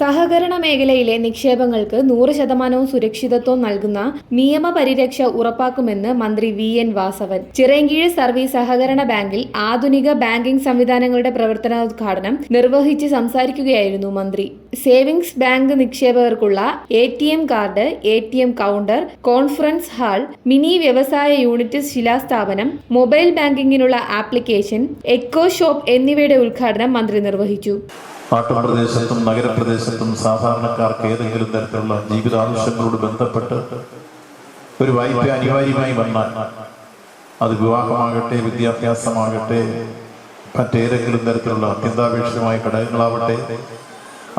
സഹകരണ മേഖലയിലെ നിക്ഷേപങ്ങൾക്ക് നൂറ് ശതമാനവും സുരക്ഷിതത്വം നൽകുന്ന നിയമപരിരക്ഷ ഉറപ്പാക്കുമെന്ന് മന്ത്രി V N Vasavan. Chirayinkeezhu service സഹകരണ ബാങ്കിൽ ആധുനിക ബാങ്കിംഗ് സംവിധാനങ്ങളുടെ പ്രവർത്തനോദ്ഘാടനം നിർവഹിച്ച് സംസാരിക്കുകയായിരുന്നു മന്ത്രി. Savings bank നിക്ഷേപകർക്കുള്ള A T M card A T M counter conference hall mini വ്യവസായ യൂണിറ്റ് ശിലാസ്ഥാപനം മൊബൈൽ ബാങ്കിങ്ങിനുള്ള ആപ്ലിക്കേഷൻ എക്കോ ഷോപ്പ് എന്നിവയുടെ ഉദ്ഘാടനം മന്ത്രി നിർവഹിച്ചു. നാട്ടുപ്രദേശത്തും നഗരപ്രദേശത്തും സാധാരണക്കാർക്ക് ഏതെങ്കിലും തരത്തിലുള്ള ജീവിതാവശ്യങ്ങളോട് ബന്ധപ്പെട്ട് ഒരു വായ്പ അനിവാര്യമായി വന്നാൽ അത് വിവാഹമാകട്ടെ വിദ്യാഭ്യാസമാകട്ടെ മറ്റേതെങ്കിലും തരത്തിലുള്ള അത്യന്താപേക്ഷിതമായ ഘടകങ്ങളാവട്ടെ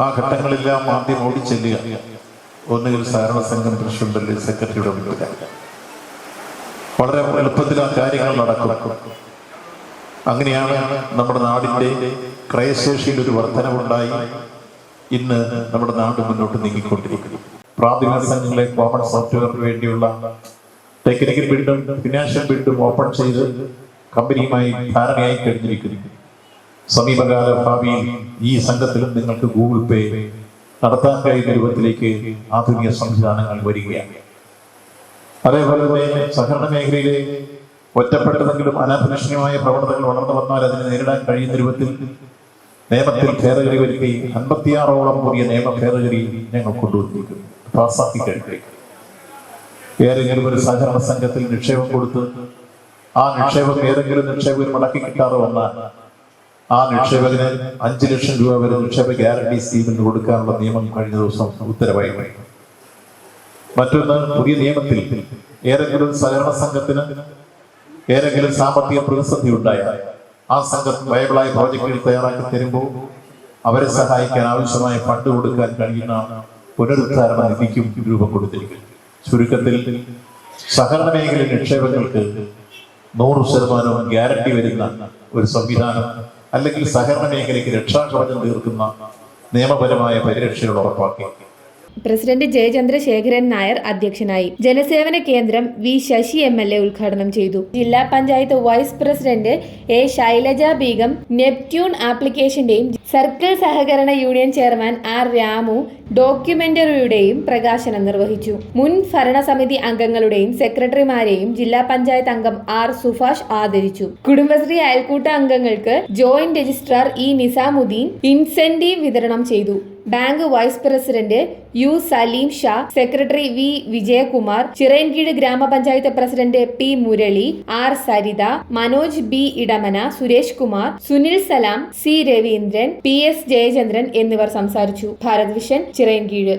ആ ഘട്ടങ്ങളെല്ലാം ആദ്യം ഓടിച്ചെല്ലുക ഒന്നുകിൽ സഹകരണ സംഘം പ്രസിഡന്റ് സെക്രട്ടറിയുടെ മുമ്പിൽ. വളരെ എളുപ്പത്തിൽ ആ കാര്യങ്ങൾ നടക്കും. അങ്ങനെയാണ് നമ്മുടെ നാടിന്റെ ക്രയശേഷിയിൽ ഒരു വർധനവുണ്ടായി. ഇന്ന് നമ്മുടെ നാട് മുന്നോട്ട് നീങ്ങിക്കൊണ്ടിരിക്കുന്നു. പ്രാഥമിക സംഘങ്ങളെ കോമൺ സോഫ്റ്റ്വെയറിന് വേണ്ടിയുള്ള ടെക്നിക്കൽ ബിൽഡും ഫിനാൻഷ്യൽ ബിൽഡും ഓപ്പൺ ചെയ്ത് കമ്പനിയുമായി ധാരണയായി കഴിഞ്ഞിരിക്കുന്നു. സമീപകാല ഭാവിയിൽ ഈ സംഘത്തിലും നിങ്ങൾക്ക് ഗൂഗിൾ പേ നടത്താൻ കഴിയുന്ന രൂപത്തിലേക്ക് ആധുനിക സംവിധാനങ്ങൾ വരികയാണ്. അതേപോലെ തന്നെ സഹകരണ മേഖലയിലെ ഒറ്റപ്പെട്ടതെങ്കിലും അനാഭിലഷണീയമായ പ്രവണതകൾ വളർന്നു വന്നാൽ അതിനെ നേരിടാൻ കഴിയുന്ന രൂപത്തിൽ നിയമത്തിൽ ഭേദഗതി വരികയും അൻപത്തിയാറോളം പുതിയ നിയമ ഭേദഗതി ഞങ്ങൾ കൊണ്ടുവന്നിരിക്കുന്നു പാസ്സാക്കി കഴിഞ്ഞു ഏതെങ്കിലും ഒരു സഹകരണ സംഘത്തിൽ നിക്ഷേപം കൊടുത്ത് ആ നിക്ഷേപം ഏതെങ്കിലും നിക്ഷേപകർ മടക്കി കിട്ടാതെ വന്നാൽ ആ നിക്ഷേപകന് അഞ്ചു ലക്ഷം രൂപ വരെ നിക്ഷേപ ഗ്യാരണ്ടി സ്കീമിന് കൊടുക്കാനുള്ള നിയമം കഴിഞ്ഞ ദിവസം ഉത്തരവായി. മറ്റൊന്ന് പുതിയ നിയമത്തിൽ ഏതെങ്കിലും സഹകരണ സംഘത്തിന് ഏതെങ്കിലും സാമ്പത്തിക പ്രതിസന്ധി ഉണ്ടായാൽ ആ സംഘം വയബിളായ പ്രോജക്റ്റുകൾ തയ്യാറാക്കി തരുമ്പോൾ അവരെ സഹായിക്കാൻ ആവശ്യമായ ഫണ്ട് കൊടുക്കാൻ കഴിയുന്ന പുനരുദ്ധാരണ നിധിക്കും രൂപം കൊടുത്തിരിക്കുന്നു. ചുരുക്കത്തിൽ സഹകരണ മേഖലയിൽ നിക്ഷേപങ്ങൾക്ക് നൂറ് ശതമാനവും ഗ്യാരണ്ടി വരുന്ന ഒരു സംവിധാനം അല്ലെങ്കിൽ സഹകരണ മേഖലയ്ക്ക് രക്ഷാകവചം തീർക്കുന്ന നിയമപരമായ പരിരക്ഷകൾ ഉറപ്പാക്കി. പ്രസിഡന്റ് ജയചന്ദ്രശേഖരൻ നായർ അധ്യക്ഷനായി. ജനസേവന കേന്ദ്രം V Sasi M L A ഉദ്ഘാടനം ചെയ്തു. ജില്ലാ panchayat vice president A Shailaja Beegum Neptune ആപ്ലിക്കേഷന്റെയും circle സഹകരണ യൂണിയൻ ചെയർമാൻ ആർ രാമു ഡോക്യുമെന്ററിയുടെയും പ്രകാശനം നിർവഹിച്ചു. മുൻ ഭരണസമിതി അംഗങ്ങളുടെയും സെക്രട്ടറിമാരെയും ജില്ലാ പഞ്ചായത്ത് അംഗം ആർ സുഭാഷ് ആദരിച്ചു. കുടുംബശ്രീ അയൽക്കൂട്ട അംഗങ്ങൾക്ക് joint registrar E Nizamuddin incentive വിതരണം ചെയ്തു. Bank vice president U Saleem Shah secretary V Vijayakumar Chirayinkeezhu ഗ്രാമപഞ്ചായത്ത് president P Murali R Saritha Manoj B Edamana Suresh Kumar Sunil Salam C Raveendran P S Jayachandran എന്നിവർ സംസാരിച്ചു. Bharat vision Chirayinkeezhu.